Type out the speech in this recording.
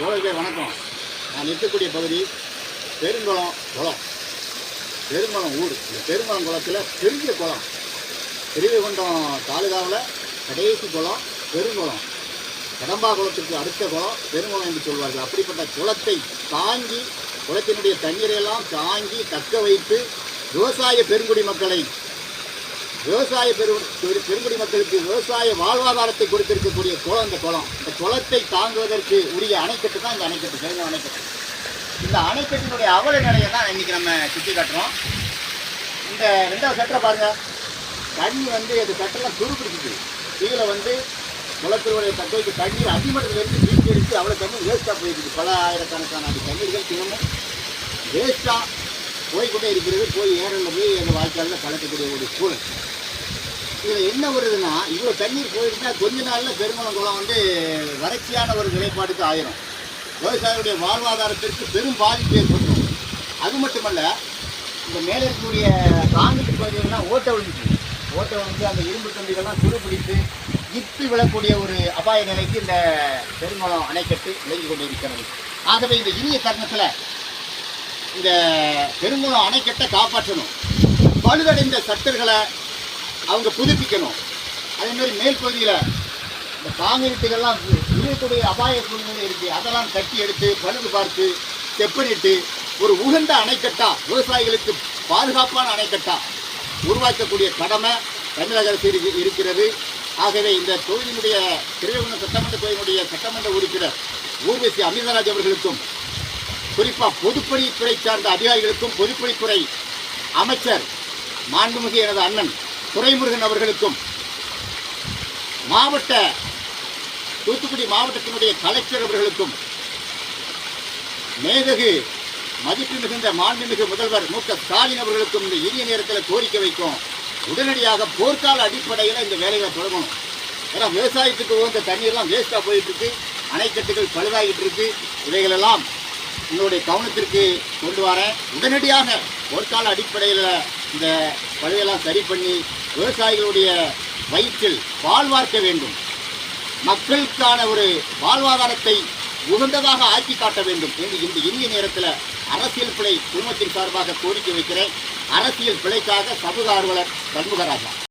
தோழர்களே வணக்கம். நான் இருக்கக்கூடிய பகுதி பெருங்குளம் குளம். பெருங்குளம் ஊர். இந்த பெருங்குளம் குளத்தில் பெரிய குளம். திருவைகுண்டம் தாலுகாவில் கடைசி குளம் பெருங்குளம். கடம்பா குளத்துக்கு அடுத்த குளம் பெருங்குளம் என்று சொல்வார்கள். அப்படிப்பட்ட குளத்தை தாங்கி குளத்தினுடைய தண்ணீரையெல்லாம் தாங்கி தக்க வைத்து விவசாய பெருங்குடி மக்களை விவசாய பெரு பெரு- பெருங்குடி மக்களுக்கு விவசாய வாழ்வாதாரத்தை கொடுத்திருக்கக்கூடிய குளம் இந்த குளம். இந்த குளத்தை தாங்குவதற்கு உரிய அணைக்கட்டு தான் இந்த அணைக்கட்டு பெருங்க அணைக்கட்டு. இந்த அணைக்கட்டினுடைய அவல நிலையை தான் இன்றைக்கி நம்ம சுற்றி காட்டுறோம். இந்த ரெண்டாவது சட்டரை பாருங்கள் தண்ணி வந்து அது சட்டெல்லாம் துருப்பிடிச்சிது. கீழே வந்து குளத்தினுடைய தட்டைக்கு தண்ணீர் அடிமட்டத்திலிருந்து வீட்டு எடுத்து அவ்வளோ தண்ணி வேஸ்ட்டாக போயிருக்குது. பல ஆயிரக்கணக்கான அடி தண்ணீர்கள் தினமும். வேஸ்ட்டாக போய்கொண்டே இருக்கிறது. போய் ஏரில் போய் எங்கள் வாழ்க்கையில் கலக்கக்கூடிய ஒரு சூழல். இதில் என்ன வருதுன்னா இவ்வளோ தண்ணீர் போயிருந்தால் கொஞ்ச நாளில் பெருங்குளம் குளம் வந்து வறட்சியான ஒரு நிலைப்பாட்டுக்கு ஆயிரும். விவசாயிகளுடைய வாழ்வாதாரத்திற்கு பெரும் பாதிப்பு ஏற்படும் அது மட்டுமல்ல இந்த மேலே இருக்கக்கூடிய காங்கிரீட் பகுதிகள்லாம் ஓட்ட விழுந்துச்சு ஓட்டை விழுந்து அந்த இரும்பு கம்பிகள்லாம் துருப்பிடித்து இத்து விழக்கூடிய ஒரு அபாய நிலைக்கு இந்த பெருமளம் அணைக்கட்டு விளங்கி கொண்டிருக்கிறது. ஆகவே இந்த இனிய தருணத்தில் இந்த பெருங்குளம் அணைக்கட்டை காப்பாற்றணும். பழுதடைந்த சட்டர்களை அவங்க புதுப்பிக்கணும். அதே மாதிரி மேல் பகுதியில் இந்த காங்கிரீட்டுகள்லாம் இருக்கக்கூடிய அபாய சூழ்நிலை இருக்குது அதெல்லாம் கட்டி எடுத்து பழுது பார்த்து செப்பனிட்டு ஒரு உகந்த அணைக்கட்டா விவசாயிகளுக்கு பாதுகாப்பான அணைக்கட்டா உருவாக்கக்கூடிய கடமை தமிழக அரசு இருக்கிறது. ஆகவே இந்த தொகுதியினுடைய திருவண்ண சட்டமன்ற தொகுதியினுடைய சட்டமன்ற உறுப்பினர் ஊர்வசி அமிர்தராஜ் அவர்களுக்கும் குறிப்பாக பொதுப்பணித்துறை சார்ந்த அதிகாரிகளுக்கும் பொதுப்பணித்துறை அமைச்சர் மாண்புமிகு எனது அண்ணன் துரைமுருகன் அவர்களுக்கும் மாவட்ட தூத்துக்குடி மாவட்டத்தினுடைய கலெக்டர் அவர்களுக்கும் மேதகு மதிப்பு மிகுந்த மாண்புமிகு முதல்வர் மு க ஸ்டாலின் அவர்களுக்கும் இந்த இனிய நேரத்தில் கோரிக்கை வைக்கும். உடனடியாக போர்க்கால அடிப்படையில் இந்த வேலைகளை தொடங்கணும். ஏன்னா விவசாயத்துக்கு உகந்த தண்ணீர்லாம் வேஸ்ட்டாக போயிட்டு இருக்கு அணைக்கட்டுகள் பழுதாகிட்டு இருக்கு. இவைகளெல்லாம் உங்களுடைய கவனத்திற்கு கொண்டு வரேன். உடனடியாக போர்க்கால அடிப்படையில் இந்த பழுவையெல்லாம் சரி பண்ணி விவசாயிகளுடைய வயிற்றில் வாழ்வார்க்க வேண்டும். மக்களுக்கான ஒரு வாழ்வாதாரத்தை உகந்ததாக ஆக்கி காட்ட வேண்டும் என்று இந்த இந்திய நேரத்தில் அரசியல் பிழை குழுமத்தின் சார்பாக கோரிக்கை வைக்கிறேன். அரசியல் பிழைக்காக சமூக ஆர்வலர் சண்முகராஜா.